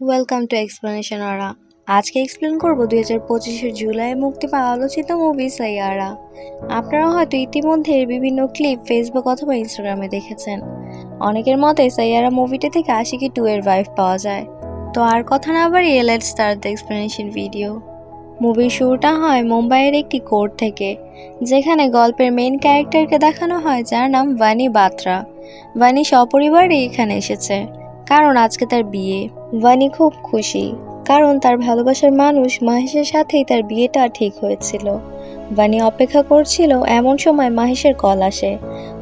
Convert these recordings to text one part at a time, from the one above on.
Welcome to explanation আরা আজকে explain করব দুই হাজার পঁচিশের জুলাই মুক্তি পাওয়া আলোচিত মুভি সাইয়ারা আপনারা হয়তো ইতিমধ্যে বিভিন্ন ক্লিপ ফেসবুক অথবা ইনস্টাগ্রামে দেখেছেন। অনেকের মতে সাইয়ারা মুভিটি থেকে আশিকি টু এর ভাইভ পাওয়া যায়। তো আর কথা না বাড়িয়ে let start the explanation video মুভির শুরুটা হয় মুম্বাইয়ের একটি কোর্ট থেকে, যেখানে গল্পের মেন ক্যারেক্টারকে দেখানো হয়, যার নাম ভানি বাত্রা ভানি সপরিবারে এখানে এসেছে, কারণ আজকে তার বিয়ে। ভানি খুব খুশি, কারণ তার ভালোবাসার মানুষ মাহেশের সাথেই তার বিয়েটা ঠিক হয়েছিল। ভানি অপেক্ষা করছিল, এমন সময় মাহেশের কল আসে।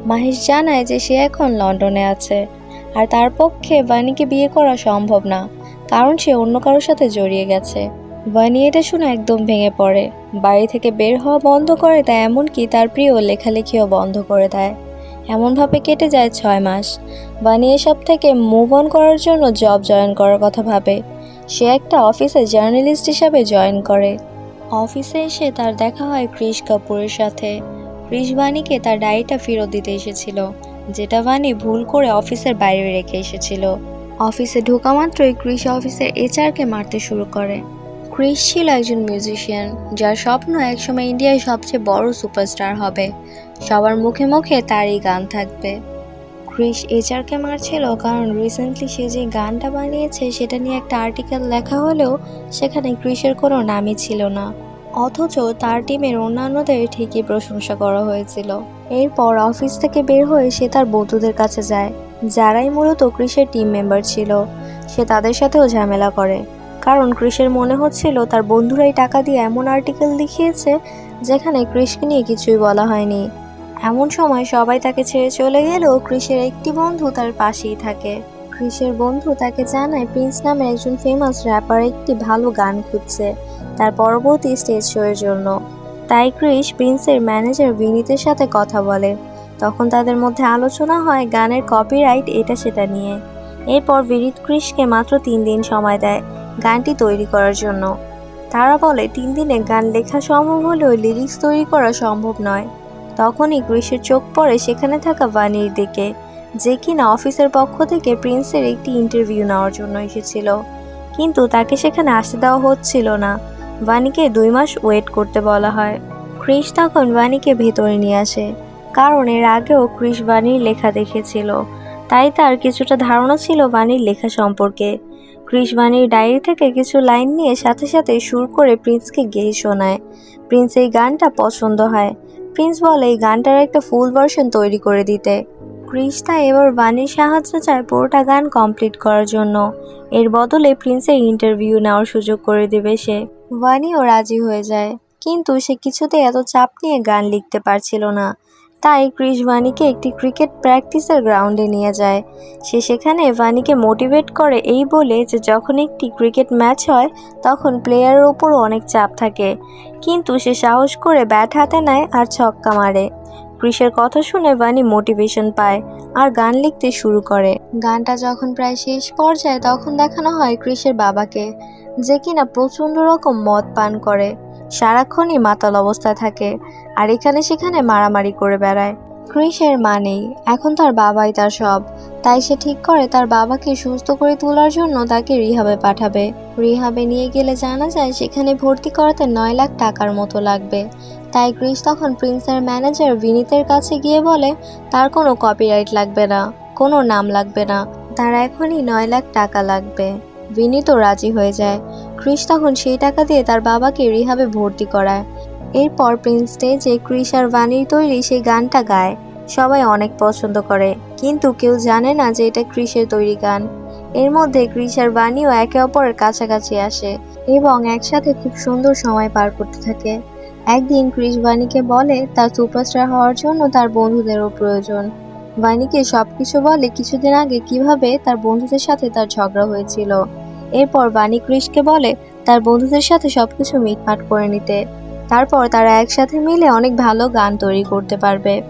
মাহেশ জানায় যে সে এখন লন্ডনে আছে, আর তার পক্ষে ভানিকে বিয়ে করা সম্ভব না, কারণ সে অন্য কারোর সাথে জড়িয়ে গেছে। ভানি এটা শুনে একদম ভেঙে পড়ে। বাড়ি থেকে বের হওয়া বন্ধ করে দেয়, এমনকি তার প্রিয় লেখালেখিও বন্ধ করে দেয়। এমনভাবে কেটে যায় ছয় মাস। বানি এসব থেকে মুভ অন করার জন্য জব জয়েন করার কথা ভাবে। সে একটা অফিসে জার্নালিস্ট হিসাবে জয়েন করে। অফিসে এসে তার দেখা হয় ক্রিশ কাপুরের সাথে। ক্রিশ বাণীকে তার ডায়েরিটা ফেরত দিতে এসেছিল, যেটা বাণী ভুল করে অফিসের বাইরে রেখে এসেছিল। অফিসে ঢোকা মাত্রই ক্রিশ অফিসের এইচআরকে মারতে শুরু করে। ক্রিশ ছিল একজন মিউজিশিয়ান যার স্বপ্ন একসময় ইন্ডিয়ায় সবচেয়ে বড় সুপারস্টার হবে। সবার মুখে মুখে তারই গান থাকবে। ক্রিশ এইচআরকে মারছিল কারণ রিসেন্টলি সে যে গানটা বানিয়েছে সেটা নিয়ে একটা আর্টিকেল লেখা হলেও সেখানে ক্রিশের কোনো নামই ছিল না। অথচ তার টিমের অন্যান্যদের ঠিকই প্রশংসা করা হয়েছিল। এরপর অফিস থেকে বের হয়ে সে তার বন্ধুদের কাছে যায়, যারাই মূলত ক্রিশের টিম মেম্বার ছিল। সে তাদের সাথেও ঝামেলা করে, কারণ ক্রিশের মনে হচ্ছিল তার বন্ধুরাই টাকা দিয়ে এমন আর্টিকেল লিখিয়েছে যেখানে ক্রিশকে নিয়ে কিছুই বলা হয়নি। এমন সময় সবাই তাকে ছেড়ে চলে গেলেও ক্রিসের একটি বন্ধু তার পাশেই থাকে। ক্রিসের বন্ধু তাকে জানায়, প্রিন্স নামে একজন ফেমাস র্যাপার একটি ভালো গান খুঁজছে, তার পরবর্তী স্টেজ শোয়ের জন্য। তাই ক্রিস প্রিন্সের ম্যানেজার বিনীতের সাথে কথা বলে। তখন তাদের মধ্যে আলোচনা হয় গানের কপিরাইট এটা সেটা নিয়ে। এরপর বিনীত ক্রিসকে মাত্র তিন দিন সময় দেয় গানটি তৈরি করার জন্য। তারা বলে, তিন দিনে গান লেখা সম্ভব হলেও লিরিক্স তৈরি করা সম্ভব নয়। তখনই ক্রিসের চোখ পড়ে সেখানে থাকা বানির দিকে, যে কিনা অফিসের পক্ষ থেকে প্রিন্সের একটি ইন্টারভিউ নেওয়ার জন্য এসেছিল। কিন্তু তাকে সেখানে আসতে দেওয়া হচ্ছিল না। বানিকে দুই মাস ওয়েট করতে বলা হয়। ক্রিস তখন বানিকে ভেতরে নিয়ে আসে, কারণ এর আগেও ক্রিস বানির লেখা দেখেছিল। তাই তার কিছুটা ধারণা ছিল বানির লেখা সম্পর্কে। ক্রিস বানির ডায়েরি থেকে কিছু লাইন নিয়ে সাথে সাথে সুর করে প্রিন্সকে গেয়ে শোনায়। প্রিন্স এই গানটা পছন্দ হয়। প্রিন্স বলে এই গানটার একটা ফুল ভার্সন তৈরি করে দিতে। কৃষ্ণা এবার বাণীর সাহায্য চায় পুরোটা গান কমপ্লিট করার জন্য। এর বদলে প্রিন্সের ইন্টারভিউ নেওয়ার সুযোগ করে দেবে সে। বাণীও রাজি হয়ে যায়। কিন্তু সে কিছুতে এত চাপ নিয়ে গান লিখতে পারছিল না। তাই ক্রিস ভানিকে একটি ক্রিকেট প্র্যাকটিসের গ্রাউন্ডে নিয়ে যায়। সে সেখানে ভানিকে মোটিভেট করে এই বলে যে যখন একটি ক্রিকেট ম্যাচ হয়, তখন প্লেয়ারের ওপরও অনেক চাপ থাকে। কিন্তু সে সাহস করে ব্যাট হাতে নেয় আর ছক্কা মারে। ক্রিসের কথা শুনে বানি মোটিভেশন পায় আর গান লিখতে শুরু করে। গানটা যখন প্রায় শেষ পর্যায়ে তখন দেখানো হয় ক্রিসের বাবাকে, যে কিনা প্রচণ্ড রকম মদ পান করে। সারাক্ষণই মাতাল অবস্থায় থাকে, আর এখানে সেখানে মারামারি করে বেড়ায়। ক্রিসের মা নেই, এখন তার বাবাই তার সব। তাই সে ঠিক করে তার বাবাকে সুস্থ করে তোলার জন্য তাকে রিহাবে পাঠাবে। রিহাবে নিয়ে গেলে জানা যায় সেখানে ভর্তি করাতে নয় লাখ টাকার মতো লাগবে। তাই ক্রিস তখন প্রিন্সের ম্যানেজার বিনীতের কাছে গিয়ে বলে, তার কোনো কপিরাইট লাগবে না, কোনো নাম লাগবে না। তার এখনই নয় লাখ টাকা লাগবে। বিনীতও রাজি হয়ে যায়। ক্রিস তখন সেই টাকা দিয়ে তার বাবাকে রিহাবে ভর্তি করায়। এরপর প্রিন্স স্টেজে ক্রিস আর বাণীর তৈরি সেই গানটা গায়। সবাই অনেক পছন্দ করে, কিন্তু কেউ জানে না যে এটা ক্রিসের তৈরি গান। এর মধ্যে ক্রিস আর বাণীও একে অপরের কাছাকাছি আসে এবং একসাথে খুব সুন্দর সময় পার করতে থাকে। একদিন ক্রিস বাণীকে বলে, তার সুপারস্টার হওয়ার জন্য তার বন্ধুদেরও প্রয়োজন। বাণীকে সবকিছু বলে কিছুদিন আগে কীভাবে তার বন্ধুদের সাথে তার ঝগড়া হয়েছিল? এরপর বাণী ক্রিশকে বলে, তার বন্ধুদের সাথে সবকিছু মিটমাট করে নিতে। তারপর তারা একসাথে মিলে অনেক ভালো গান তৈরি করতে পারবে।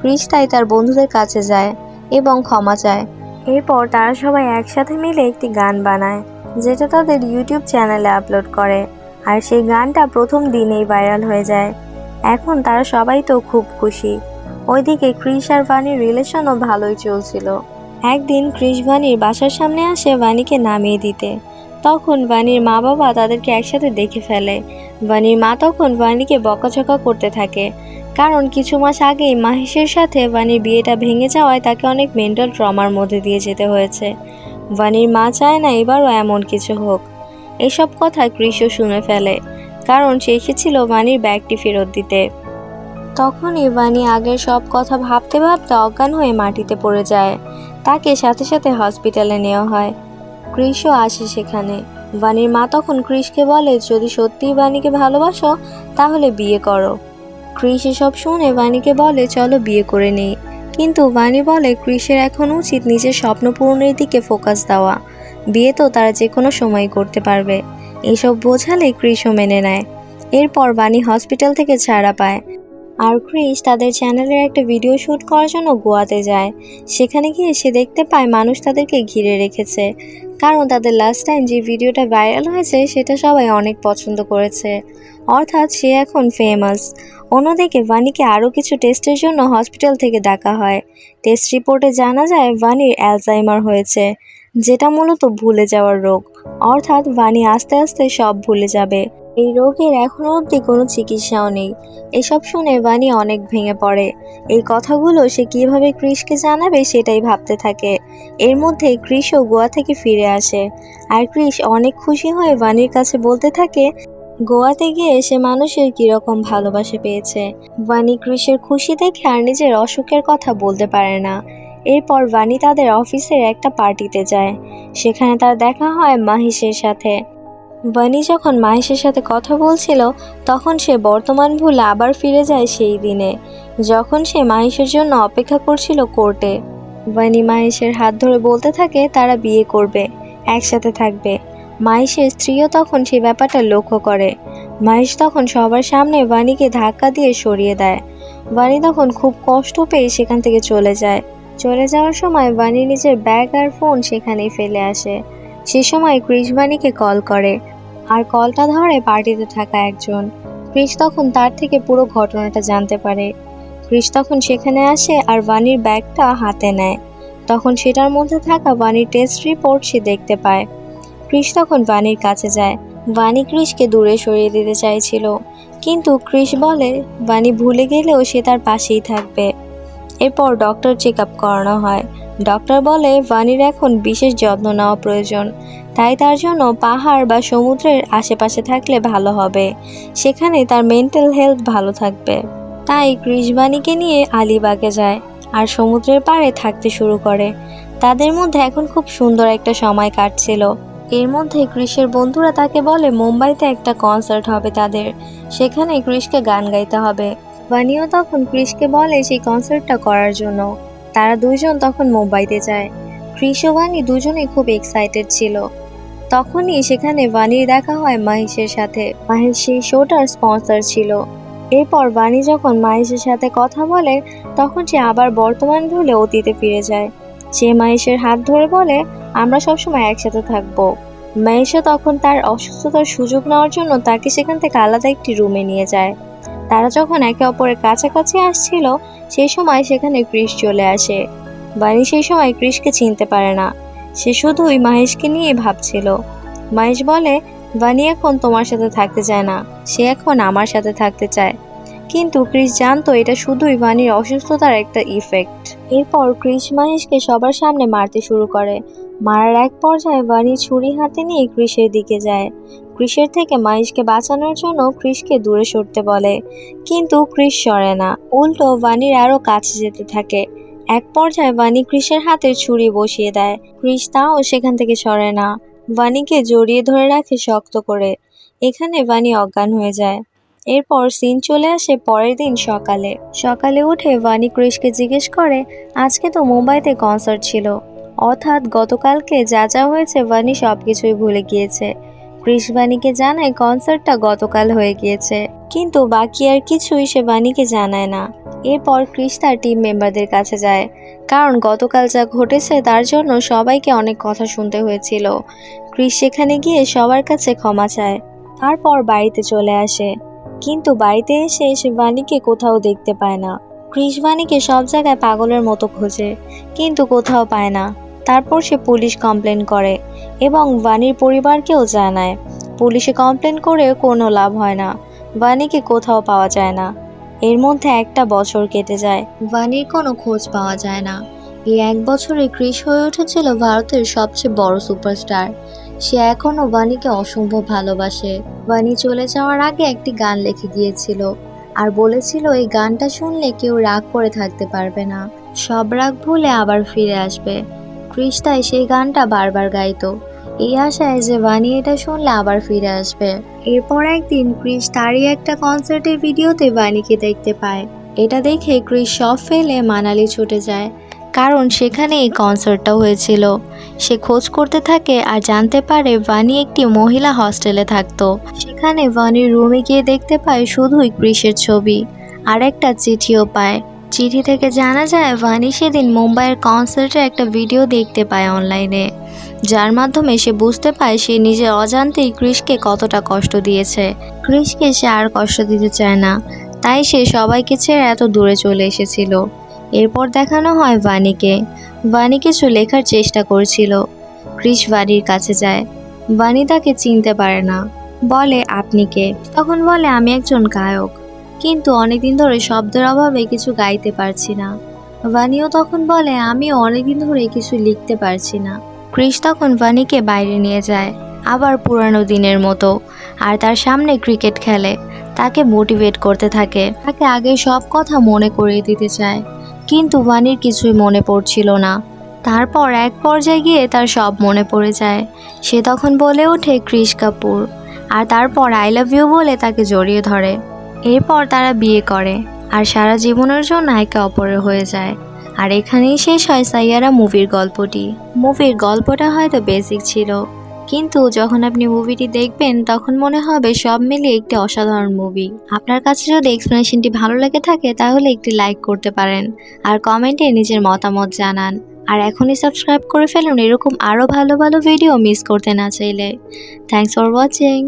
ক্রিস তাই তার বন্ধুদের কাছে যায় এবং ক্ষমা চায়। এরপর তারা সবাই একসাথে মিলে একটি গান বানায়, যেটা তাদের ইউটিউব চ্যানেলে আপলোড করে। আর সেই গানটা প্রথম দিনেই ভাইরাল হয়ে যায়। এখন তারা সবাই তো খুব খুশি। ওইদিকে ক্রিস আর ভানির রিলেশনও ভালোই চলছিল। একদিন ক্রিস ভানির বাসার সামনে আসে ভানিকে নামিয়ে দিতে। তখন বানির মা বাবা তাদেরকে একসাথে দেখে ফেলে। বানির মা তখন বানিকে বকাঝকা করতে থাকে। কারণ কিছু মাস আগেই মাহেশের সাথে বানির বিয়েটা ভেঙে যাওয়ায় তাকে অনেক মেন্টাল ট্রমার মধ্যে দিয়ে যেতে হয়েছে। বানির মা চায় না এবারও এমন কিছু হোক। এসব কথা কৃষও শুনে ফেলে। কারণ সে এসেছিল বানির ব্যাগটি ফেরত দিতে। তখনই বানি আগের সব কথা ভাবতে ভাবতে অজ্ঞান হয়ে মাটিতে পড়ে যায়। তাকে সাথে সাথে হসপিটালে নেওয়া হয়। কৃষও আসে সেখানে। বানির মা তখন কৃষকে বলে, যদি সত্যিই বাণীকে ভালোবাসো, তাহলে বিয়ে করো। কৃষ এসব শুনে বাণীকে বলে, চলো বিয়ে করে নেই। কিন্তু বাণী বলে, কৃষের এখন উচিত নিজের স্বপ্ন পূরণের দিকে ফোকাস দেওয়া। বিয়ে তো তারা যে কোনো সময় করতে পারবে। এসব বোঝালে কৃষও মেনে নেয়। এরপর বাণী হসপিটাল থেকে ছাড়া পায়। আর ক্রিস তাদের চ্যানেলের একটা ভিডিও শ্যুট করার জন্য গোয়াতে যায়। সেখানে গিয়ে সে দেখতে পায় মানুষ তাদেরকে ঘিরে রেখেছে। কারণ তাদের লাস্ট টাইম যে ভিডিওটা ভাইরাল হয়েছে, সেটা সবাই অনেক পছন্দ করেছে। অর্থাৎ সে এখন ফেমাস অন্যদিকে ভানিকে আরও কিছু টেস্টের জন্য হসপিটাল থেকে ডাকা হয়। টেস্ট রিপোর্টে জানা যায় ভানির অ্যালজাইমার হয়েছে, যেটা মূলত ভুলে যাওয়ার রোগ। অর্থাৎ ভানি আস্তে আস্তে সব ভুলে যাবে। এই রোগের এখনও অবধি কোনো চিকিৎসাও নেই। এসব শুনে বানি অনেক ভেঙে পড়ে। এই কথাগুলো সে কীভাবে ক্রিসকে জানাবে সেটাই ভাবতে থাকে। এর মধ্যে ক্রিসও গোয়া থেকে ফিরে আসে। আর ক্রিস অনেক খুশি হয়ে বানির কাছে বলতে থাকে, গোয়াতে গিয়ে সে মানুষের কীরকম ভালোবাসা পেয়েছে। বানি ক্রিসের খুশি দেখে আর নিজের অসুখের কথা বলতে পারে না। এরপর বানি তাদের অফিসের একটা পার্টিতে যায়। সেখানে তার দেখা হয় মাহিশের সাথে। বানি যখন মাহেশের সাথে কথা বলছিল, তখন সে বর্তমান ভুলে আবার ফিরে যায় সেই দিনে, যখন সে মাহেশের জন্য অপেক্ষা করছিল কোর্টে। বানি মাহেশের হাত ধরে বলতে থাকে, তারা বিয়ে করবে, একসাথে থাকবে। মাহেশের স্ত্রীও তখন সেই ব্যাপারটা লক্ষ্য করে। মাহেশ তখন সবার সামনে বাণীকে ধাক্কা দিয়ে সরিয়ে দেয়। বাণী তখন খুব কষ্ট পেয়ে সেখান থেকে চলে যায়। চলে যাওয়ার সময় বাণী নিজের ব্যাগ আর ফোন সেখানেই ফেলে আসে। সে সময় বাণীকে কল করে আর কলটা ধরে পার্টিতে থাকা একজন। ক্রিস তখন তার থেকে পুরো ঘটনাটা জানতে পারে। ক্রিস তখন সেখানে আসে আর বানির ব্যাগটা হাতে নেয়। তখন সেটার মধ্যে থাকা বানির টেস্ট রিপোর্ট সে দেখতে পায়। ক্রিস তখন বানির কাছে যায়। বানি ক্রিসকে দূরে সরিয়ে দিতে চাইছিল। কিন্তু ক্রিস বলে, বানি ভুলে গেলেও সে তার পাশেই থাকবে। এরপর ডক্টর চেক আপ করানো হয়। ডক্টর বলে বানির এখন বিশেষ যত্ন নেওয়া প্রয়োজন। তাই তার জন্য পাহাড় বা সমুদ্রের আশেপাশে থাকলে ভালো হবে। সেখানে তার মেন্টাল হেলথ ভালো থাকবে। তাই কৃষবাণীকে নিয়ে আলিবাগে যায় আর সমুদ্রের পাড়ে থাকতে শুরু করে। তাদের মধ্যে এখন খুব সুন্দর একটা সময় কাটছিল। এর মধ্যে কৃষের বন্ধুরা তাকে বলে, মুম্বাইতে একটা কনসার্ট হবে তাদের। সেখানে কৃষকে গান গাইতে হবে। বানিও তখন কৃষকে বলে সেই কনসার্টটা করার জন্য। তারা দুইজন তখন মুম্বাইতে যায়। কৃষ ও বাণী দুজনেই খুব এক্সাইটেড ছিল। তখনই সেখানে বাণীর দেখা হয় মাহেশের সাথে। মাহেশ সেই শোটার স্পন্সর ছিল। এরপর বাণী যখন মাহেশের সাথে কথা বলে, তখন সে আবার বর্তমান ভুলে অতীতে ফিরে যায়। সে মাহেশের হাত ধরে বলে, আমরা সবসময় একসাথে থাকব। মাহেশও তখন তার অসুস্থতার সুযোগ নেওয়ার জন্য তাকে সেখান থেকে আলাদা একটি রুমে নিয়ে যায়। তারা যখন একে অপরের কাছাকাছি আসছিল, সেই সময় সেখানে ক্রিস চলে আসে। বাণী সেই সময় ক্রিসকে চিনতে পারে না। সে শুধুই মাহেশকে নিয়ে ভাবছিল। মাহেশ বলে বানি এখন তোমার সাথে থাকতে চায় না। সে এখন আমার সাথে থাকতে চায়। কিন্তু ক্রিস জানতো এটা শুধুই বানির অসুস্থতার একটা ইফেক্ট এরপর ক্রিস মাহেশকে সবার সামনে মারতে শুরু করে। মারার এক পর্যায়ে বানি ছুরি হাতে নিয়ে ক্রিসের দিকে যায়। ক্রিসের থেকে মাহেশকে বাঁচানোর জন্য ক্রিসকে দূরে সরতে বলে। কিন্তু ক্রিস সরে না। উল্টো বানির আরও কাছে যেতে থাকে। এক পর্যায়ে বানি ক্রিসের হাতে ছুরি বসিয়ে দেয়। ক্রিস তাও সেখান থেকে সরে না। বানিকে জড়িয়ে ধরে রাখে শক্ত করে। এখানে বানি অজ্ঞান হয়ে যায়। এরপর সিন চলে আসে পরের দিন সকালে। সকালে উঠে বানি ক্রিসকে জিজ্ঞেস করে, আজকে তো মুম্বাইতে কনসার্ট ছিল। অর্থাৎ গতকালকে যা যা হয়েছে বানি সব কিছুই ভুলে গিয়েছে। ক্রিস বানিকে জানায় কনসার্টটা গতকাল হয়ে গিয়েছে। কিন্তু বাকি আর কিছুই সে বানিকে জানায় না। এরপর ক্রিস তার টিম মেম্বারদের কাছে যায়। কারণ গতকাল যা ঘটেছে, তার জন্য সবাইকে অনেক কথা শুনতে হয়েছিল। ক্রিস সেখানে গিয়ে সবার কাছে ক্ষমা চায়। তারপর বাড়িতে চলে আসে। কিন্তু বাড়িতে এসে সে বাণীকে কোথাও দেখতে পায় না। ক্রিস বাণীকে সব জায়গায় পাগলের মতো খোঁজে, কিন্তু কোথাও পায় না। তারপর সে পুলিশ কমপ্লেন করে এবং বাণীর পরিবারকেও জানায়। পুলিশে কমপ্লেন করে কোনো লাভ হয় না। বাণীকে কোথাও পাওয়া যায় না। এর মধ্যে একটা বছর কেটে যায়। বাণীর কোনো খোঁজ পাওয়া যায় না। এই এক বছরে ক্রিস হয়ে উঠেছিল ভারতের সবচেয়ে বড় সুপারস্টার। সে এখনও বাণীকে অসম্ভব ভালোবাসে। বাণী চলে যাওয়ার আগে একটি গান লিখে গিয়েছিল। আর বলেছিল এই গানটা শুনলে কেউ রাগ করে থাকতে পারবে না। সব রাগ ভুলে আবার ফিরে আসবে। কৃষ্ণায় সেই গানটা বারবার গাইত। এই আশায় যে বানি এটা শুনলে আবার ফিরে আসবে। এরপর একদিন ক্রিস তারই একটা কনসার্টের ভিডিওতে বানিকে দেখতে পায়। এটা দেখে ক্রিস সব ফেলে মানালি ছুটে যায়। কারণ সেখানে এই কনসার্টটা হয়েছিল। সে খোঁজ করতে থাকে আর জানতে পারে বানি একটি মহিলা হস্টেলে থাকতো। সেখানে বানির রুমে গিয়ে দেখতে পায় শুধুই ক্রিসের ছবি আর একটা চিঠিও পায়। চিঠি থেকে জানা যায়, ভানি সেদিন মুম্বাইয়ের কনসার্টে একটা ভিডিও দেখতে পায় অনলাইনে যার মাধ্যমে সে বুঝতে পায় সে নিজের অজান্তেই ক্রিসকে কতটা কষ্ট দিয়েছে। ক্রিসকে সে আর কষ্ট দিতে চায় না। তাই সে সবাইকে ছেড়ে এত দূরে চলে এসেছিল। এরপর দেখানো হয় ভানিকে। ভানি কিছু লেখার চেষ্টা করছিল। ক্রিস বাড়ির কাছে যায়। ভানি তাকে চিনতে পারে না। বলে, আপনি কে? তখন বলে, আমি একজন গায়ক। কিন্তু অনেকদিন ধরে শব্দের অভাবে কিছু গাইতে পারছি না। ভানিও তখন বলে, আমিও অনেকদিন ধরে কিছু লিখতে পারছি না। ক্রিস তখন ভানিকে বাইরে নিয়ে যায়, আবার পুরানো দিনের মতো। আর তার সামনে ক্রিকেট খেলে। তাকে মোটিভেট করতে থাকে। তাকে আগে সব কথা মনে করিয়ে দিতে চায়। কিন্তু ভানির কিছুই মনে পড়ছিল না। তারপর এক পর্যায়ে গিয়ে তার সব মনে পড়ে যায়। সে তখন বলে ওঠে ক্রিস কাপুর। আর তারপর আই লাভ ইউ বলে তাকে জড়িয়ে ধরে। এরপর তারা বিয়ে করে আর সারা জীবনের জন্য একে অপরের হয়ে যায়। আর এখানেই শেষ হয় সাইয়ারা মুভির গল্পটি। মুভির গল্পটা হয়তো বেসিক ছিল। কিন্তু যখন আপনি মুভিটি দেখবেন, তখন মনে হবে সব মিলিয়ে একটি অসাধারণ মুভি আপনার কাছে যদি এক্সপ্লেনেশনটি ভালো লেগে থাকে, তাহলে একটি লাইক করতে পারেন। আর কমেন্টে নিজের মতামত জানান। আর এখনই সাবস্ক্রাইব করে ফেলুন, এরকম আরও ভালো ভালো ভিডিও মিস করতে না চাইলে। Thanks for watching